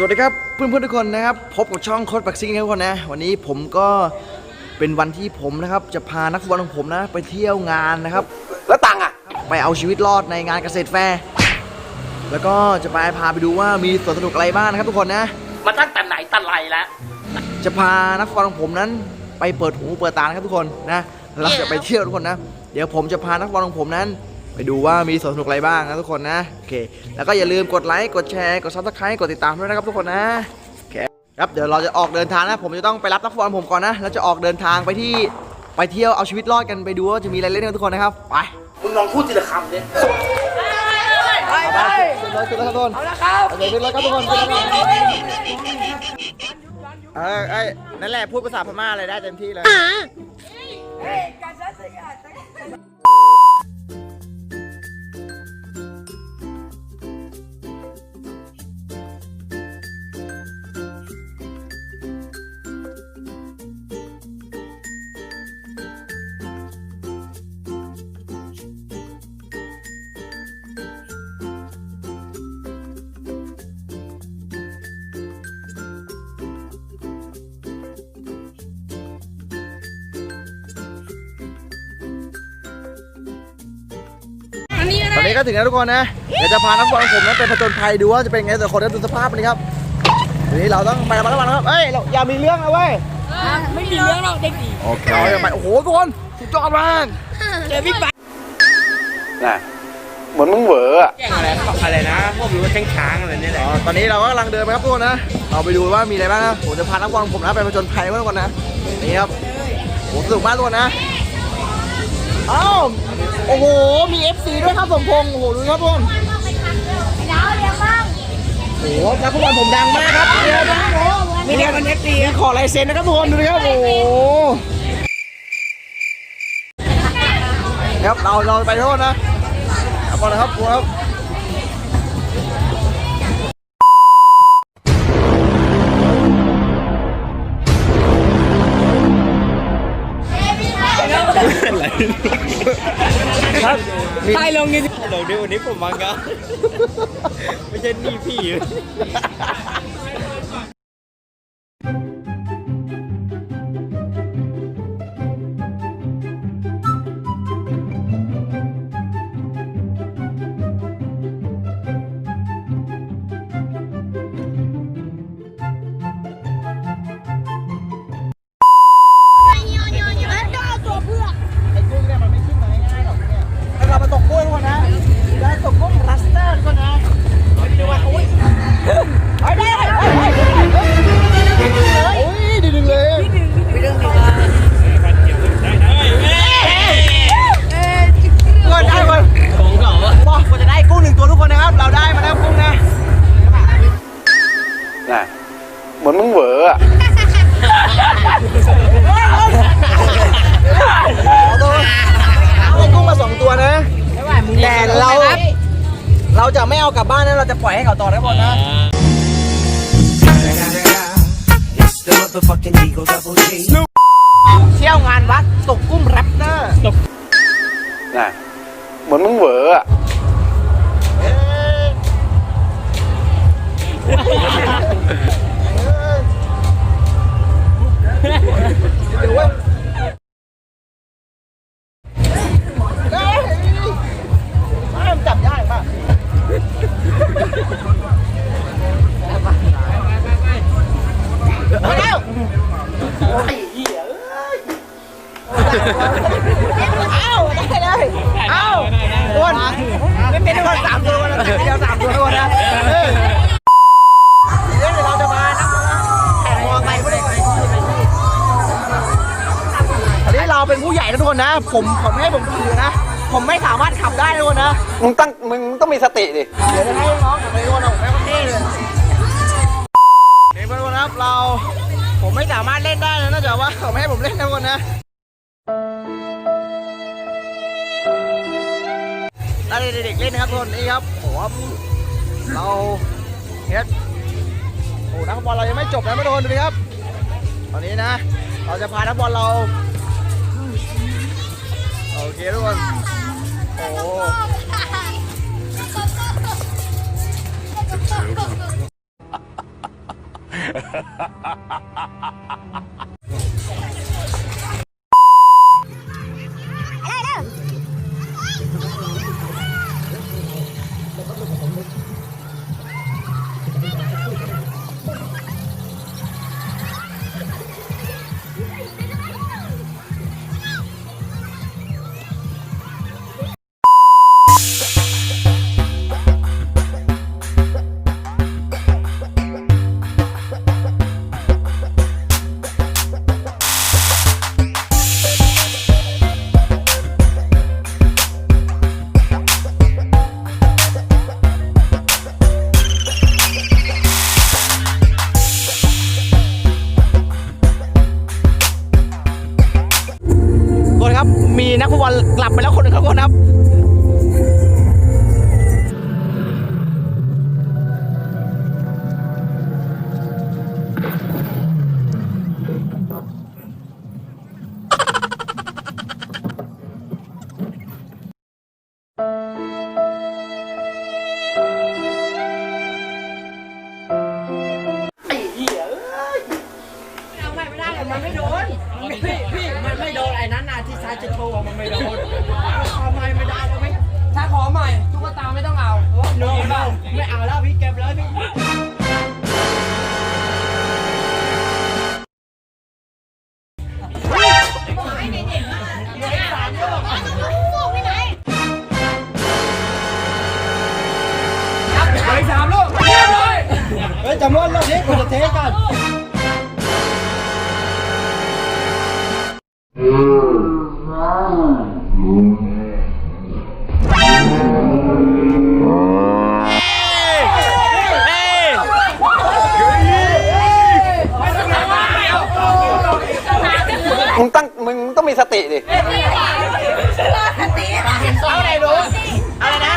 สวัสดีครับเพื่อนๆทุกคนนะครับ พบกับช่องโค้ดปักซิงครับทุกคนนะ วันนี้ผมก็เป็นวันที่ผมนะครับ จะพานักฟุตบอลของผมนะ ไปเที่ยวงานนะครับ แล้วตังค์อะ ไปเอาชีวิตรอดในงานเกษตรแฟร์แล้วก็จะไปพาไปดูว่ามีสวนสนุกอะไรบ้างนะครับทุกคนนะ มาตั้งแต่ไหนแต่ไรแล้ว จะพานักฟุตบอลของผมนั้น ไปเปิดหูเปิดตานะครับทุกคนนะเราจะไปเที่ยวทุกคนนะ เดี๋ยวผมจะพานักฟุตบอลของผมนั้น ไปดูว่ามีสวนสนุกอะไรบ้างนะทุกคนนะโอเค แล้วก็อย่าลืมกดไลค์กดแชร์กดซับสไครต์กดติดตามด้วยนะครับทุกคนนะโอเคครับเดี๋ยวเราจะออกเดินทางนะผมจะต้องไปรับนักฟุตบอลผมก่อนนะแล้วจะออกเดินทางไปที่ไปเที่ยวเอาชีวิตรอดกันไปดูว่าจะมีอะไรเล่นกันทุกคนนะครับไปมึงลองพูดทีละคำดิไปไปขึ้นรถขึ้นรถครับทุกคนเอาละครับโอเคขึ้นรถครับทุกคนขึ้นรถครับเออเอ้ยนั่นแหละพูดภาษาพม่าอะไรได้เต็มที่เลย ก็ถึงแล้วทุกคนนะ เดี๋ยวจะพานักบอลของผมนะไปผจญภัยดูว่าจะเป็นไงแต่คนก็ดูสภาพมันครับทีนี้เราต้องไประมัดระวังนะครับ เอ้ยเราอย่ามีเรื่องนะเว้ย ไม่มีเรื่องหรอกเด็กดีโอเคเราอย่าไปโอ้โหทุกคนสุดยอดมากเจอบิ๊กไบค์น่ะเหมือนมึงเหวออะแข่งอะไรอะไรนะพวกรู้ว่าแข่งช้างอะไรนี่แหละอ๋อตอนนี้เราก็กำลังเดินไปครับทุกคนนะ เราไปดูว่ามีอะไรบ้างนะผมจะพานักบอลของผมนะไปผจญภัยเมื่อก่อนนะ นี่ครับโอ้สนุกมากทุกคนนะ อ้าวโอ้โห มี FC ด้วยครับสมพงษ์โอ้โหดูครับทุกคนโอ้โหนักฟุตบอลผมดังมากครับเดี๋ยวนะโอ้มีเรียกกันเอฟซีมีขอลายเซ็นนะครับทุกคนดูนะครับโอ้โหครับเราเราไปโทษนะครับก่อนนะครับคนครับครับ มีใช่ลงนี่ลงดิวันนี้ผมมังกะไม่ใช่นี่พี่ เหมือนมึงเหวออะเอาตัวได้กุ้งมาสองตัวนะ แต่เรา เราจะไม่เอากลับบ้านนะ เราจะปล่อยให้เขาต่อทั้งหมดนะ It's the motherfucking Eagle Double G. เที่ยวงานวัดตกกุ้งแรปเตอร์ น่ะเหมือนมึงเหวออะ เอาได้เลยเอาอ้วนไม่เป็นคนสามตัววันเดียวสามตัววันนะเออเดี๋ยวเราจะมานับแข่งมอไซค์ไม่ได้ไปที่ไปที่อันนี้เราเป็นผู้ใหญ่นะทุกคนนะ ผมผมให้ผมถือนะ ผมไม่สามารถขับได้ทุกคนนะมึงตั้งมึงต้องมีสติดิเดี๋ยวจะให้น้องขับไปทุกคนะผมไม่ค่อยเท่เลยนี่เพื่อนครับเราผมไม่สามารถเล่นได้นะนอกจากว่าเขาไม่ให้ผมเล่นนะทุกคนนะ เด็กๆเล่นนะครับทุกคนนี่ครับผมเราเนี่ยโอ้นักบอลเรายังไม่จบนะไม่โดนดูดิครับ ตอนนี้นะ เราจะพานักบอลเราโอเคทุกคนโอ้ทุก นักฟุตบอลกลับไปแล้วคนหนึ่งครับทุกคนครับ ม่ไม่ได้หรอกมันไม่โดนพี่พี่มันไม่โดนไอ้นั้นนะที่ซ้ายจะโชว์ว่ามันไม่โดนเอาใหม่ไม่ได้แล้วไหมถ้าขอใหม่ตุ๊กตาไม่ต้องเอาโน้โน้ไม่เอาแล้วพี่เก็บแล้วพี่เฮ้ยจำว่าเราเทคคนจะเทคกัน มึงตั้งมึงต้องมีสติดิเอาไหนรู้อะไรนะ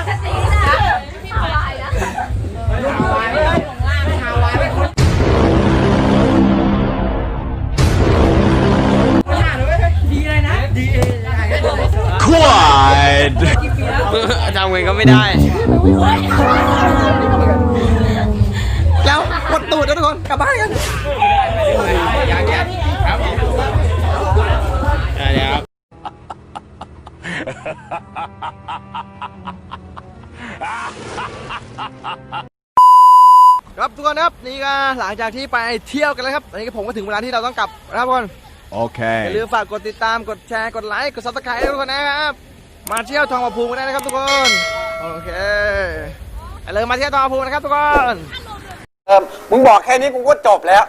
ดีเลยนะดีจำเงินก็ไม่ได้ แล้วกดตูดนะทุกคน กลับบ้านกัน ครับทุกคนครับนี่ก็หลังจากที่ไปเที่ยวกันแล้วครับตอนนี้ก็ผมก็ถึงเวลาที่เราต้องกลับนะครับทุกคนอย่าลืมฝากกดติดตามกดแชร์กดไลค์กดซับสไครต์ทุกคนนะครับ มาเที่ยวทองผาภูมิกันได้นะครับทุกคนโอเคอย่าลืมมาเที่ยวทองผาภูมินะครับทุกคนเออมึงบอกแค่นี้กูก็จบแล้ว